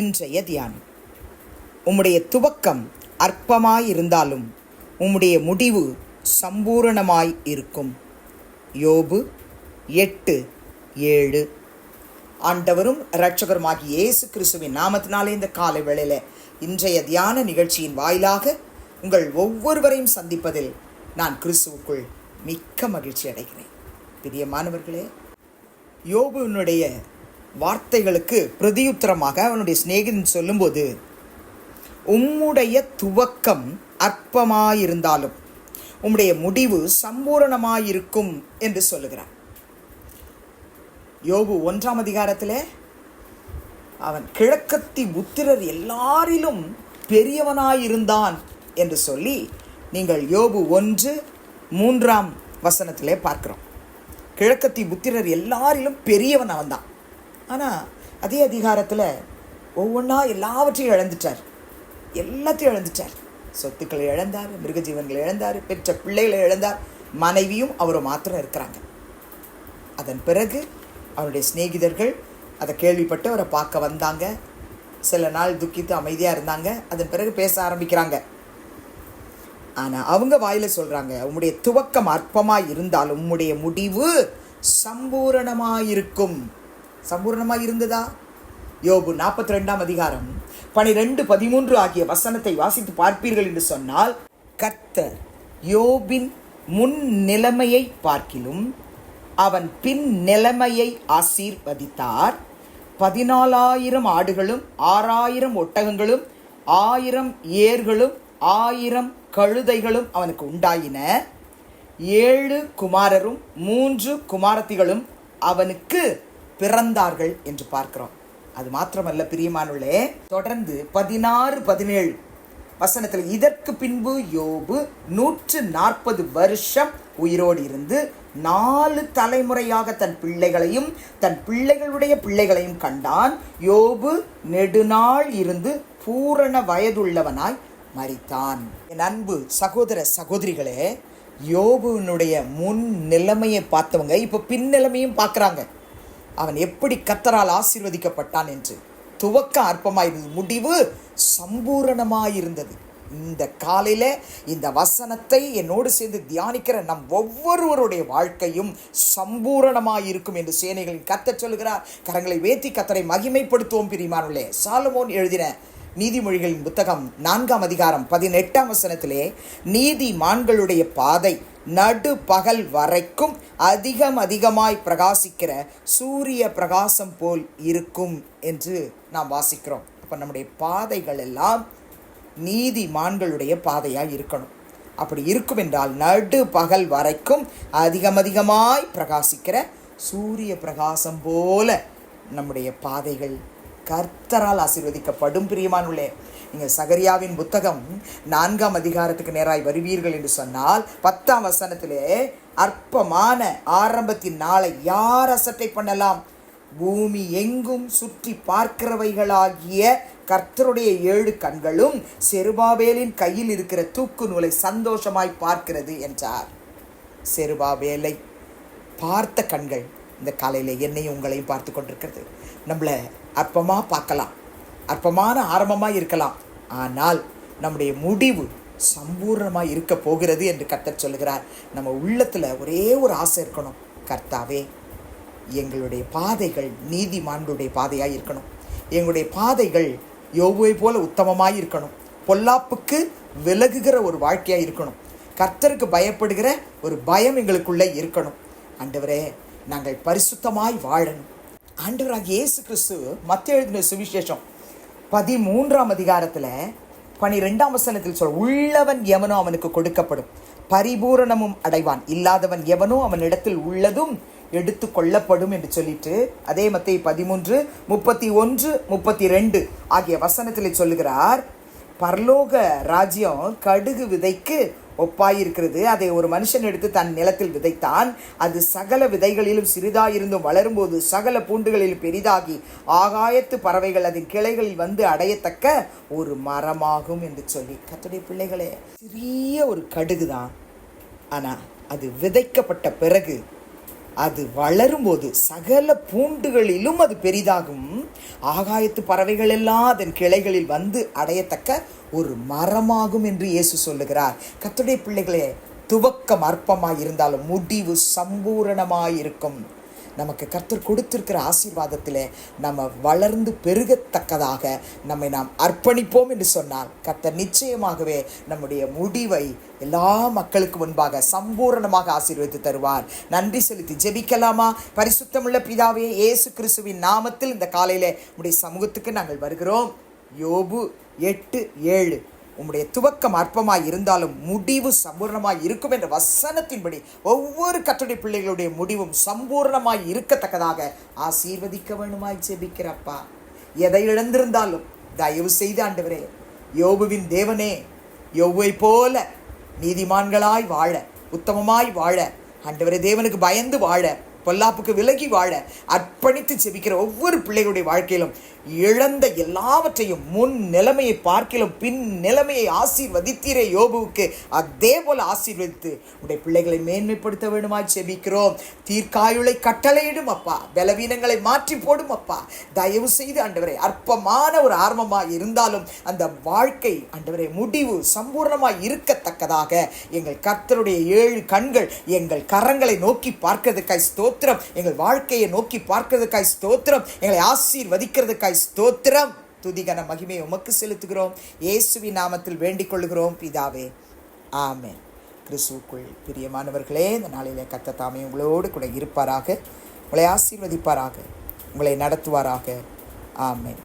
இன்றைய தியானம். உம்முடைய துவக்கம் அற்பமாயிருந்தாலும் உம்முடைய முடிவு சம்பூரணமாய் இருக்கும். யோபு எட்டு ஏழு. ஆண்டவரும் இரட்சகருமாகி இயேசு கிறிஸ்துவின் நாமத்தினாலே இந்த காலை வேளையில் இன்றைய தியான நிகழ்ச்சியின் வாயிலாக உங்கள் ஒவ்வொருவரையும் சந்திப்பதில் நான் கிறிஸ்துவுக்குள் மிக்க மகிழ்ச்சி அடைகிறேன். பிரியமானவர்களே யோபுனுடைய வார்த்தைகளுக்கு பிரதியுத்தரமாக அவனுடைய சிநேகிதன் சொல்லும்போது உம்முடைய துவக்கம் அற்பமாயிருந்தாலும் உம்முடைய முடிவு சம்பூரணமாயிருக்கும் என்று சொல்லுகிறான். யோபு ஒன்றாம் அதிகாரத்தில் அவன் கிழக்கத்தி புத்திரர் எல்லாரிலும் பெரியவனாயிருந்தான் என்று சொல்லி நீங்கள் யோபு ஒன்று மூன்றாம் வசனத்திலே பார்க்கிறோம். கிழக்கத்தி புத்திரர் எல்லாரிலும் பெரியவன் அவன்தான். ஆனால் அதே அதிகாரத்தில் ஒவ்வொன்றா எல்லாவற்றையும் இழந்துட்டார். எல்லாத்தையும் இழந்துட்டார். சொத்துக்களை இழந்தார் மிருகஜீவன்களை இழந்தார் பெற்ற பிள்ளைகளை இழந்தார். மனைவியும் அவரும் மாத்திரம் இருக்கிறாங்க. அதன் பிறகு அவருடைய சிநேகிதர்கள் அதை கேள்விப்பட்டு அவரை பார்க்க வந்தாங்க. சில நாள் துக்கித்து அமைதியாக இருந்தாங்க. அதன் பிறகு பேச ஆரம்பிக்கிறாங்க. ஆனால் அவங்க வாயில் சொல்கிறாங்க உம்முடைய துவக்கம் அற்பமாக இருந்தாலும் உம்முடைய முடிவு சம்பூரணமாக இருக்கும் சம்பூர்ணமாக இருந்ததா? யோபு நாற்பத்தி ரெண்டாம் அதிகாரம். பனிரெண்டு பதிமூன்று ஆகிய வசனத்தை வாசித்து பார்ப்பீர்கள் என்று சொன்னால் கர்த்தர் யோபின் முன் நிலைமையை பார்க்கிலும் அவன் பின் நிலைமையை ஆசீர்வதித்தார். பதினாலாயிரம் ஆடுகளும் ஆறாயிரம் ஒட்டகங்களும் ஆயிரம் ஏர்களும் ஆயிரம் கழுதைகளும் அவனுக்கு உண்டாயின. ஏழு குமாரரும் மூன்று குமாரத்திகளும் அவனுக்கு பிறந்தார்கள் என்று பார்க்கிறோம். அது மாத்திரமல்ல பிரியமானுள்ளே தொடர்ந்து பதினாறு பதினேழு வசனத்தில் இதற்கு பின்பு யோபு நூற்று நாற்பது வருஷம் உயிரோடு இருந்து நாலு தலைமுறையாக தன் பிள்ளைகளையும் தன் பிள்ளைகளுடைய பிள்ளைகளையும் கண்டான். யோபு நெடுநாள் இருந்து பூரண வயதுள்ளவனாய் மறித்தான் என் அன்பு சகோதர சகோதரிகளே யோபுனுடைய முன் நிலைமையை பார்த்தவங்க இப்போ பின் நிலைமையும் பார்க்குறாங்க. அவன் எப்படி கத்தரால் ஆசீர்வதிக்கப்பட்டான் என்று துவக்க அற்பமாயிருந்தது முடிவு சம்பூரணமாயிருந்தது. இந்த காலையில் இந்த வசனத்தை என்னோடு சேர்ந்து தியானிக்கிற நம் ஒவ்வொருவருடைய வாழ்க்கையும் சம்பூரணமாயிருக்கும் என்று சேனைகளின் கத்த சொல்கிறார் கரங்களை வேத்தி கத்தரை மகிமைப்படுத்துவோம் பிரிமானுள்ளே சாலமோன் எழுதின நீதிமொழிகளின் புத்தகம் நான்காம் அதிகாரம் பதினெட்டாம் வசனத்திலே நீதி மான்களுடைய பாதை நடு பகல் வரைக்கும் அதிகம் அதிகமாய் பிரகாசிக்கிற சூரிய பிரகாசம் போல் இருக்கும் என்று நாம் வாசிக்கிறோம். அப்போ நம்முடைய பாதைகள் எல்லாம் நீதிமான்களுடைய பாதையாக இருக்கணும். அப்படி இருக்கும் என்றால் நடு பகல் வரைக்கும் அதிகம் அதிகமாய் பிரகாசிக்கிற சூரிய பிரகாசம் போல நம்முடைய பாதைகள் கர்த்தரால் ஆசீர்வதிக்கப்படும் பிரியமானுள்ளே. நீங்கள் சகரியாவின் புத்தகம் நான்காம் அதிகாரத்துக்கு நேராய் வருவீர்கள் என்று சொன்னால் பத்தாம் வசனத்திலே அற்பமான ஆரம்பத்தின் நாளை யார் அசட்டை பண்ணலாம்? பூமி எங்கும் சுற்றி பார்க்கிறவைகளாகிய கர்த்தருடைய ஏழு கண்களும் செருபாபேலின் கையில் இருக்கிற தூக்கு நூலை சந்தோஷமாய் பார்க்கிறது என்றார். செருபாபேலை பார்த்த கண்கள் இந்த காலையில் என்னையும் உங்களையும் பார்த்து கொண்டிருக்கிறது. நம்மளை அற்பமாக பார்க்கலாம். அற்பமான ஆரம்பமாக இருக்கலாம். ஆனால் நம்முடைய முடிவு சம்பூர்ணமாக இருக்க போகிறது என்று கர்த்தர் சொல்லுகிறார். நம்ம உள்ளத்தில் ஒரே ஒரு ஆசை இருக்கணும். கர்த்தாவே எங்களுடைய பாதைகள் நீதிமான்களுடைய பாதையாக இருக்கணும். எங்களுடைய பாதைகள் யோகுவை போல உத்தமமாக இருக்கணும். பொல்லாப்புக்கு விலகுகிற ஒரு வாழ்க்கையாக இருக்கணும். கர்த்தருக்கு பயப்படுகிற ஒரு பயம் எங்களுக்குள்ளே இருக்கணும். அண்டவரே நாங்கள் பரிசுத்தமாய் வாழணும். ஆண்டவராக இயேசு கிறிஸ்து மத்திய எழுதின சுவிசேஷம் பதிமூன்றாம் அதிகாரத்தில் பனிரெண்டாம் வசனத்தில் சொல் உள்ளவன் எவனோ அவனுக்கு கொடுக்கப்படும். பரிபூரணமும் அடைவான். இல்லாதவன் எவனோ அவனிடத்தில் உள்ளதும் எடுத்து கொள்ளப்படும் என்று சொல்லிட்டு அதே மத்திய பதிமூன்று முப்பத்தி ஒன்று முப்பத்தி ரெண்டு ஆகிய வசனத்தில் சொல்லுகிறார் பரலோக ராஜ்யம் கடுகு விதைக்கு ஒப்பாயிருக்கிறது. அதை ஒரு மனுஷன் எடுத்து தன் நிலத்தில் விதைத்தான். அது சகல விதைகளிலும் சிறிதாயிருந்தும் வளரும்போது சகல பூண்டுகளிலும் பெரிதாகி ஆகாயத்து பறவைகள் அதன் கிளைகளில் வந்து அடையத்தக்க ஒரு மரமாகும் என்று சொல்லி. கத்துடைய பிள்ளைகளே சிறிய ஒரு கடுகு தான் ஆனால் அது விதைக்கப்பட்ட பிறகு அது வளரும்போது சகல பூண்டுகளிலும் அது பெரிதாகும். ஆகாயத்து பறவைகள் எல்லாம் அதன் கிளைகளில் வந்து அடையத்தக்க ஒரு மரமாகும் என்று இயேசு சொல்லுகிறார். கத்துடைய பிள்ளைகளே துவக்கம் அற்பமாய் இருந்தாலும் முடிவு சம்பூரணமாயிருக்கும். நமக்கு கர்த்தர் கொடுத்திருக்கிற ஆசீர்வாதத்தில் நம்ம வளர்ந்து பெருகத்தக்கதாக நம்மை நாம் அர்ப்பணிப்போம் என்று சொன்னால் கர்த்தர் நிச்சயமாகவே நம்முடைய முடிவை எல்லா மக்களுக்கு முன்பாக சம்பூரணமாக ஆசீர்வதித்து தருவார். நன்றி செலுத்தி ஜெபிக்கலாமா? பரிசுத்தமுள்ள பிதாவே இயேசு கிறிஸ்துவின் நாமத்தில் இந்த காலையில் உடைய சமூகத்துக்கு நாங்கள் வருகிறோம். யோபு எட்டு ஏழு. உம்முடைய துவக்கம் அற்பமாய் இருந்தாலும் முடிவு சம்பூர்ணமாய் இருக்கும் என்ற வசனத்தின்படி ஒவ்வொரு கட்டுரை பிள்ளைகளுடைய முடிவும் சம்பூர்ணமாய் இருக்கத்தக்கதாக ஆசீர்வதிக்க வேணுமாய் ஜெபிக்கிறப்பா எதை இழந்திருந்தாலும் தயவு செய்து ஆண்டவரே யோபுவின் தேவனே யோவை போல நீதிமான்களாய் வாழ உத்தமமாய் வாழ ஆண்டவரே தேவனுக்கு பயந்து வாழ பொல்லாப்புக்கு விலகி வாழ அர்ப்பணித்து ஜெபிக்கிற ஒவ்வொரு பிள்ளைகளுடைய வாழ்க்கையிலும் இழந்த எல்லாவற்றையும் முன் நிலைமையை பார்க்கிலும் பின் நிலைமையை ஆசீர்வதித்தீரே யோபுவுக்கு. அதே போல ஆசீர்வதித்து உடைய பிள்ளைகளை மேன்மைப்படுத்த வேண்டுமாய் செபிக்கிறோம் தீர்க்காயுளை கட்டளையிடும் அப்பா. பலவீனங்களை மாற்றி போடும் அப்பா. தயவு செய்து ஆண்டவரே அற்பமான ஒரு ஆர்வமாக இருந்தாலும் அந்த வாழ்க்கை ஆண்டவரே முடிவு சம்பூர்ணமாக இருக்கத்தக்கதாக. எங்கள் கர்த்தருடைய ஏழு கண்கள் எங்கள் கரங்களை நோக்கி பார்க்கிறதுக்காய் ஸ்தோத்திரம். எங்கள் வாழ்க்கையை நோக்கி பார்க்கிறதுக்காய் ஸ்தோத்திரம். எங்களை ஆசீர்வதிக்கிறதுக்காய் ஸ்தோத்திரம். துதிகன மகிமையை உமக்கு செலுத்துகிறோம். இயேசுவி நாமத்தில் வேண்டிக் கொள்கிறோம் பிதாவே ஆமே கிறிஸ்துவுக்குள் பிரியமானவர்களே இந்த நாளிலே கத்த தாமே உங்களோடு கூட இருப்பாராக. உங்களை ஆசீர்வதிப்பாராக. உங்களை நடத்துவாராக. ஆமே